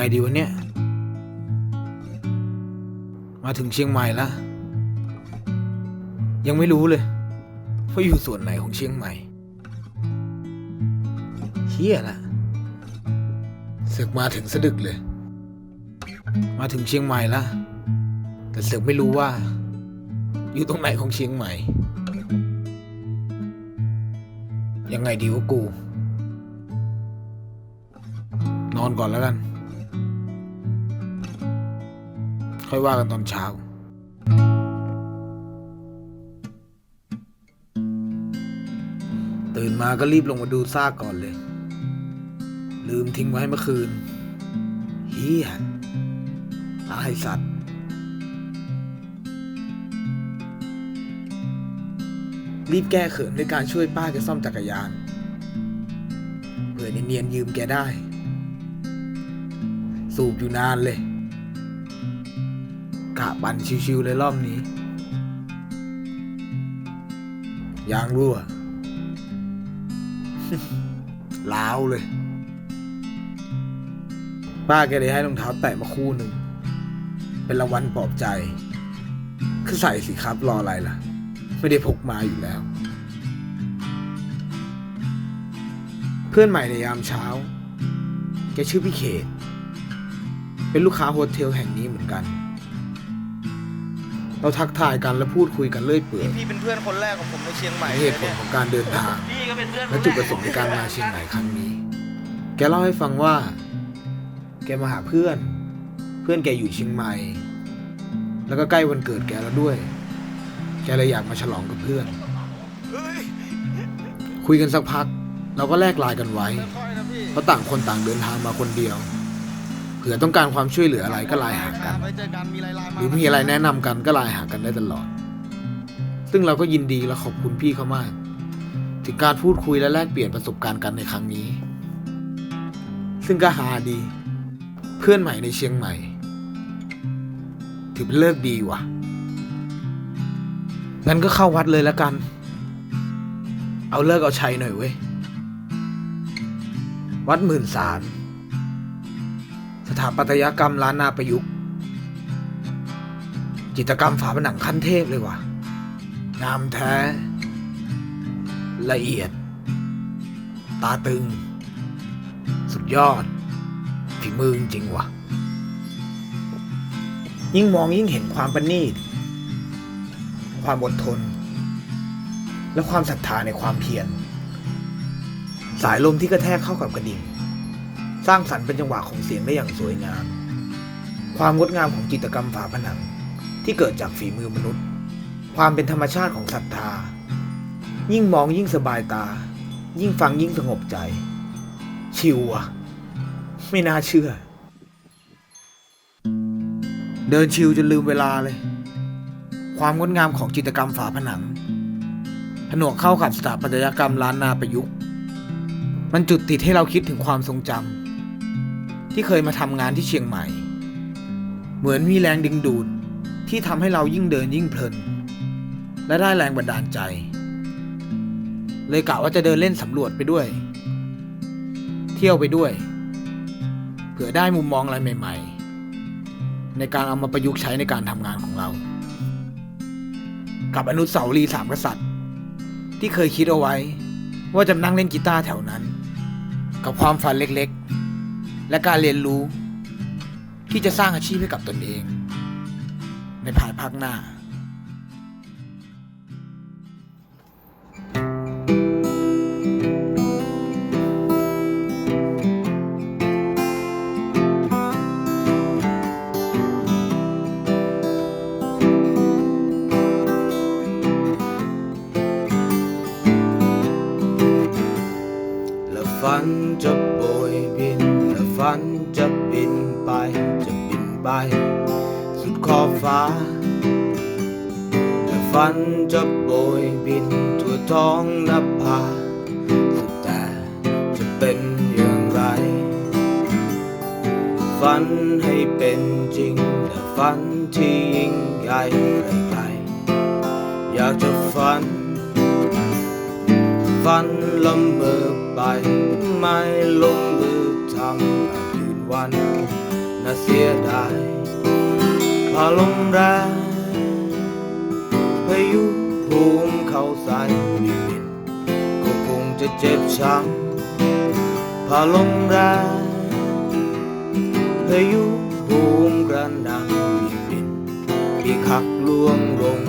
ไงดีวะเนี่ยมาถึงเชียงใหม่แล้วยังไม่รู้เลยว่าอยู่ส่วนไหนของเชียงใหม่เฮียละศึกมาถึงสะดึกเลย มาถึงเชียงใหม่แล้วแต่ศึกไม่รู้ว่า อยู่ตรงไหนของเชียงใหม่ ยังไงดีวะกู นอนก่อนแล้วกัน ค่อยว่ากันตอนเช้า ตื่นมาก็รีบลงมาดูซากก่อนเลย ลืมทิ้งไว้เมื่อคืนเฮียตายสัตว์ รีบแก้เขินด้วยการช่วยป้าแกซ่อมจักรยานเผื่อเนียนยืมแกได้ สูบอยู่นานเลย กะบันชิวๆเลยรอบนี้ ยางรั่วล้าวเลย ป้าแกเลยให้รองเท้าแตะมาคู่หนึ่ง เป็นรางวัลปลอบใจ คือใส่สิครับรออะไรล่ะ ไม่ได้พกมาอยู่แล้ว เพื่อนใหม่ในยามเช้า แกชื่อพี่เขตเป็นลูกค้าโฮเทลแห่งนี้เหมือนกัน เราทักทายกันและพูดคุยกันเรื่อยเปื่อยพี่เป็นเพื่อนคนแรกของผมในเชียงใหม่ในเหตุผลของการเดินทางพี่ก็เป็นเพื่อนและจุดประสงค์ในการมาเชียงใหม่ครั้งนี้ แกเล่าให้ฟังว่า แกมาหาเพื่อน เพื่อนแกอยู่เชียงใหม่ แล้วก็ใกล้วันเกิดแกแล้วด้วย แกเลยอยากมาฉลองกับเพื่อนเฮ้ยคุยกันสักพัก เราก็แลกไลน์กันไว้ค่อยๆนะพี่เพราะต่างคนต่างเดินทางมาคนเดียว เผื่อต้องการความช่วยเหลืออะไรก็ไลน์หากันไว้เจอกันมีอะไรไลน์หมารือมีอะไรแนะนำกันก็ไลน์หากันได้ตลอด ซึ่งเราก็ยินดีและขอบคุณพี่เขามาก ถึงการพูดคุยและแลกเปลี่ยนประสบการณ์กันในครั้งนี้ ซึ่งก็หาดี เพื่อนใหม่ในเชียงใหม่ ถือเป็นเลิกดีว่ะ งั้นก็เข้าวัดเลยแล้วกัน เอาเลิกเอาชัยหน่อยเว้ย วัดหมื่นสาร สถาปัตยกรรมล้านนาประยุกต์ จิตรกรรมฝาผนังขั้นเทพเลยว่ะ งามแท้ ละเอียด ตาตึง สุดยอด ฝีมือจริงว่ะ ยิ่งมองยิ่งเห็นความประณีต ความอดทน และความศรัทธาในความเพียร สายลมที่กระแทกเข้ากับกระดิ่ง ร้างสรรค์เป็นจังหวะของเสียงได้อย่างสวยงาม ความงดงามของจิตรกรรมฝาผนังที่เกิดจากฝีมือมนุษย์ ความเป็นธรรมชาติของศรัทธา ยิ่งมองยิ่งสบายตา ยิ่งฟังยิ่งสงบใจ ชิวอะไม่น่าเชื่อ เดินชิวจนลืมเวลาเลย ความงดงามของจิตรกรรมฝาผนัง ผนวกเข้ากับสถาปัตยกรรมล้านนาประยุกต์ มันจุดติดให้เราคิดถึงความทรงจำ ที่เคยมาทำงานที่เชียงใหม่ เหมือนมีแรงดึงดูดที่ทำให้เรายิ่งเดินยิ่งเพลิน และได้แรงบันดาลใจ เลยกะว่าจะเดินเล่นสำรวจไปด้วย เที่ยวไปด้วย เผื่อได้มุมมองอะไรใหม่ ๆ ในการเอามาประยุกต์ใช้ในการทำงานของเรา กับอนุสาวรีย์สามกษัตริย์ ที่เคยคิดเอาไว้ ว่าจะนั่งเล่นกีตาร์แถวนั้น กับความฝันเล็กๆ และการเรียนรู้ ที่จะสร้างอาชีพให้กับตนเอง ในภายภาคหน้าและฝันจะ ไป สุดขอบฟ้า และฝันจะโบยบินทั่วท้องนภาสุดแต่จะเป็นอย่างไร ฝันให้เป็นจริงแต่ฝันที่ยิ่งใหญ่ไกลๆอยากจะฝัน ฝันละเมอไปไม่ลงมือทำอาจยืนวัน น่าเสียดายพาลมแรงพายุภูมเข้าใส่บินก็คงจะเจ็บช้ำพาลมแรงพายุภูมกระหน่ำบินปีกหักลวงลง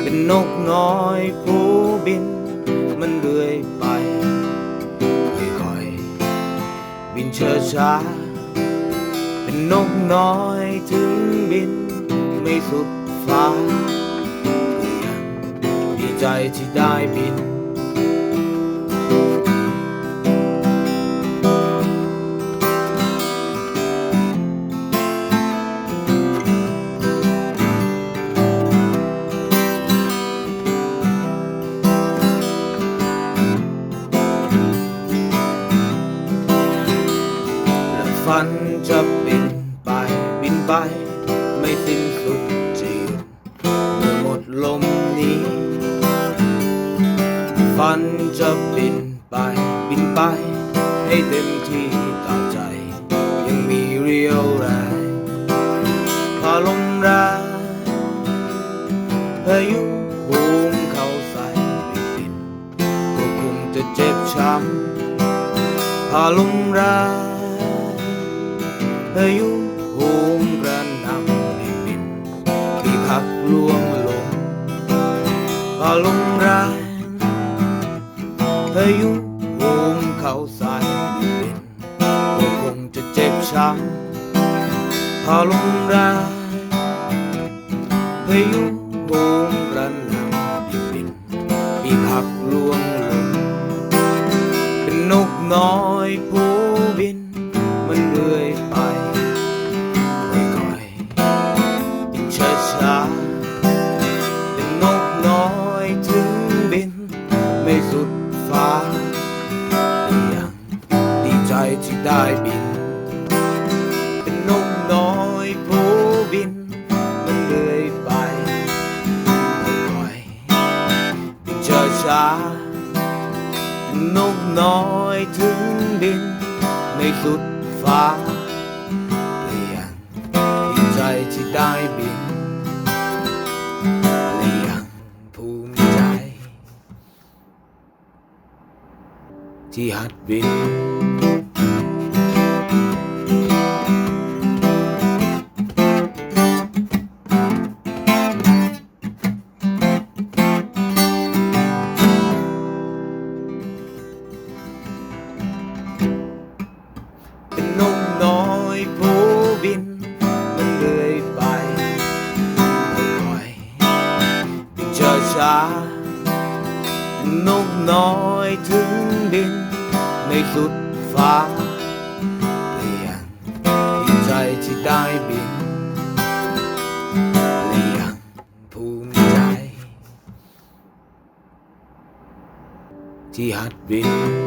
เป็นนกน้อยผู้บิน มันเรื่อยไปค่อยๆบินเชิดช้า นกน้อยถึงบินไม่สุดฟ้ายังดีใจที่ได้บิน ให้เต็มที่ตามใจ ยังมีเรียวแรงพาลมแรงพายุภูมเข้าใส่บินก็คงจะเจ็บช้ำพาลมแรงพายุโหมกระหน่ำให้บินปีกหักลวงลงพาลมแรงพายุ โหมเขาใส่บินก็คงจะเจ็บช้ำพาลมแรงพายุโหมกระหน่ำดิบินปีกหักลวงลมเป็นนกน้อยผู้บิน น้อยถึงดินไม่สุดฟ้าเปลี่ยนดีใจที่ได้บินเลี่ยงภูมิใจ ที่หัดบิน นช้านกน้อยถึงดินในสุดฟ้าเปลี่ยนดีใจที่ได้บินเลี่ยงภูมิใจ ที่หัดบิน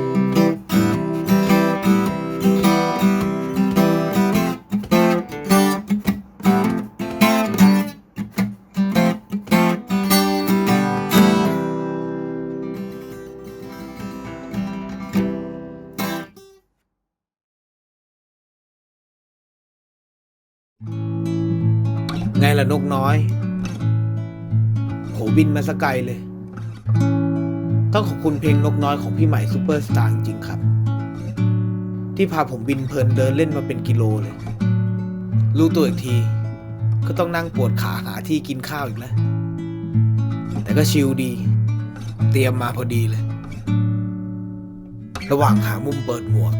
นกน้อยโหบินมาสกไกลเลย ต้องขอบคุณเพลงนกน้อยของพี่ใหม่ซูเปอร์สตาร์จริงครับ ที่พาผมบินเพลินเดินเล่นมาเป็นกิโลเลย รู้ตัวอีกที ก็ต้องนั่งปวดขาหาที่กินข้าวอีกแล้ว แต่ก็ชิลดี เตรียมมาพอดีเลย ระหว่างหามุมเปิดหมวก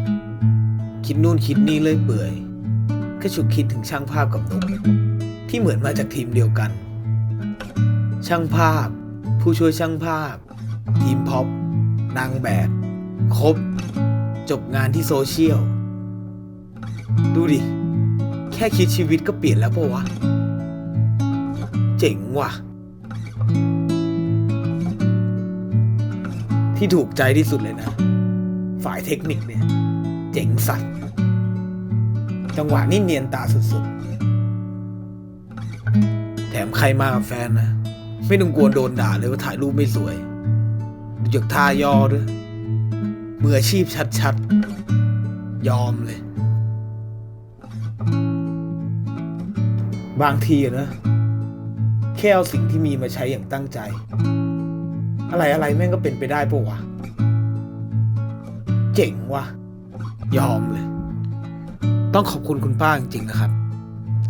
คิดนู่นคิดนี่เลยเปื่อยก็ฉุกคิดถึงช่างภาพกับนก ที่เหมือนมาจากทีมเดียวกัน ช่างภาพ ผู้ช่วยช่างภาพ ทีมพ็อปนางแบบ ครบ จบงานที่โซเชียล ดูดิ แค่คิดชีวิตก็เปลี่ยนแล้วปะวะ เจ๋งว่ะ ที่ถูกใจที่สุดเลยนะ ฝ่ายเทคนิคเนี่ย เจ๋งสัตว์จังหวะนี่เนียนตาสุดๆ ใครมากับแฟนนะ ไม่ต้องกลัวโดนด่าเลยว่าถ่ายรูปไม่สวยหยกทายอด้วยมืออาชีพชัดๆ ยอมเลย บางทีนะแค่เอาสิ่งที่มีมาใช้อย่างตั้งใจ อะไรอะไรแม่งก็เป็นไปได้ปะวะ เจ๋งวะยอมเลย ต้องขอบคุณคุณป้าจริงๆนะครับ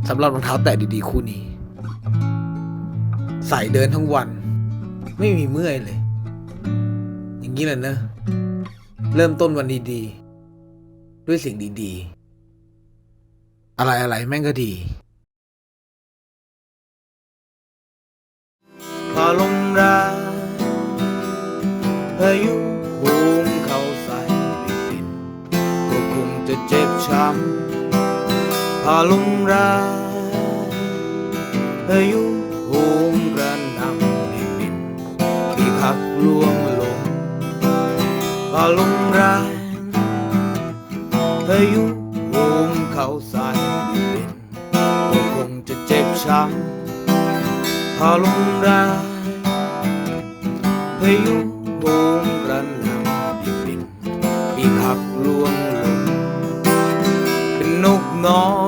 สำหรับรองเท้าแตะดีๆ คู่นี้ ใส่เดินทั้งวัน ไม่มีเมื่อยเลย อย่างนี้แหละนะ เริ่มต้นวันดีๆ ด้วยสิ่งดีๆ อะไรอะไรๆแม่งก็ดี พาลมรงพายุโหมเข้าใส่ไม่ปินก็คงจะเจ็บช้ำพาลมรงพายุ พักลวงลงพาลมแรงพายุโหมเข้าใส่ไม่ปินก็คงจะเจ็บช้ำพาลมแรงพายุโหมกระหน่ำให้บินปีกหักลวงลงเป็นนกน้อย